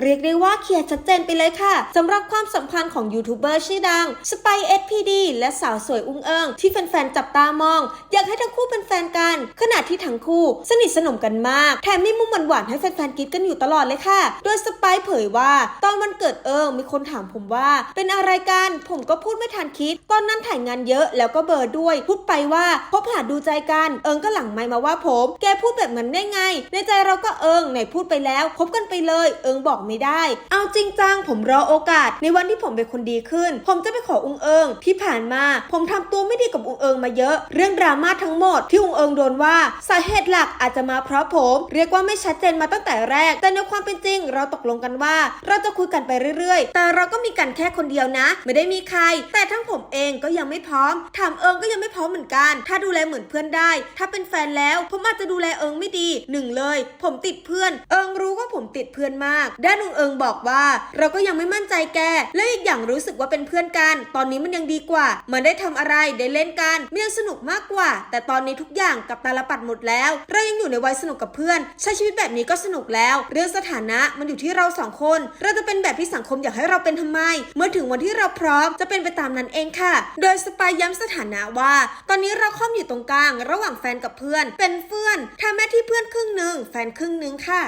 เรียกได้ว่าเคลียร์ชัดเจนไปเลยค่ะสำหรับความสัมพันธ์ของยูทูบเบอร์ชื่อดังสไปเอสพีดีและสาวสวยอุ้งเอิงที่แฟนๆจับตามอง อยากให้ทั้งคู่เป็นแฟนกัน ขณะที่ทั้งคู่ สนิทสนมกันมาก แถมมีมุมหวานๆให้แฟนๆกรีดกันอยู่ตลอดเลยค่ะ โดยสไปเผยว่า ตอนวันเกิดเอิงมีคนถามผมว่า เป็นอะไรกันผมก็พูดไม่ทันคิด ตอนนั้นถ่ายงานเยอะแล้วก็เบอร์ด้วย พูดไปว่าพบหาดูใจกันเอิงก็หลังไมมาว่าผม แกพูดแบบนั้นได้ไง ในใจเราก็เอิงไหนพูดไปแล้วคบกันไปเลย เอิงบอกไม่ได้ เอาจริงจังผมรอโอกาส ในวันที่ผมเป็นคนดีขึ้น ผมจะไปขออุงเอิงที่ผ่านมา ผมทำตัวไม่ดีกับอุงเอิงมาเยอะ เรื่องดราม่าทั้งหมดที่อุงเอิงโดนว่าสาเหตุหลักอาจจะมาเพราะผม เรียกว่าไม่ชัดเจนมาตั้งแต่แรก แต่ในความเป็นจริง เราตกลงกันว่า เราจะคุยกันไปเรื่อยๆ แต่เราก็มีกันแค่คนเดียวนะ ไม่ได้มีใคร แต่ทั้งผมเองก็ยังไม่พร้อมถามเอิงก็ยังไม่พร้อมเหมือนกัน ถ้าดูแลเหมือนเพื่อนได้ ถ้าเป็นแฟนแล้ว ผมอาจจะดูแลเอิงไม่ดีหนึ่งเลย ผมติดเพื่อน เอิงรู้ ติดเพื่อนมาก ด้านอุงเอิงบอกว่า เราก็ยังไม่มั่นใจแก และอีกอย่างรู้สึกว่าเป็นเพื่อนกัน ตอนนี้มันยังดีกว่า มันได้ทำอะไรได้เล่นกันมันยังสนุกมากกว่า แต่ตอนนี้ทุกอย่างกับตาลปัดหมดแล้ว เรายังอยู่ในวัยสนุกกับเพื่อน ใช้ชีวิตแบบนี้ก็สนุกแล้ว เรื่องสถานะมันอยู่ที่เราสองคน เราจะเป็นแบบที่สังคมอยากให้เราเป็นทำไม เมื่อถึงวันที่เราพร้อมจะเป็นไปตามนั้นเองค่ะ โดยสปายย้ำสถานะว่า ตอนนี้เราค่อมอยู่ตรงกลาง ระหว่างแฟนกับเพื่อน เป็นเพื่อนทำหน้าที่เพื่อนครึ่งหนึ่งแฟนครึ่งหนึ่งค่ะ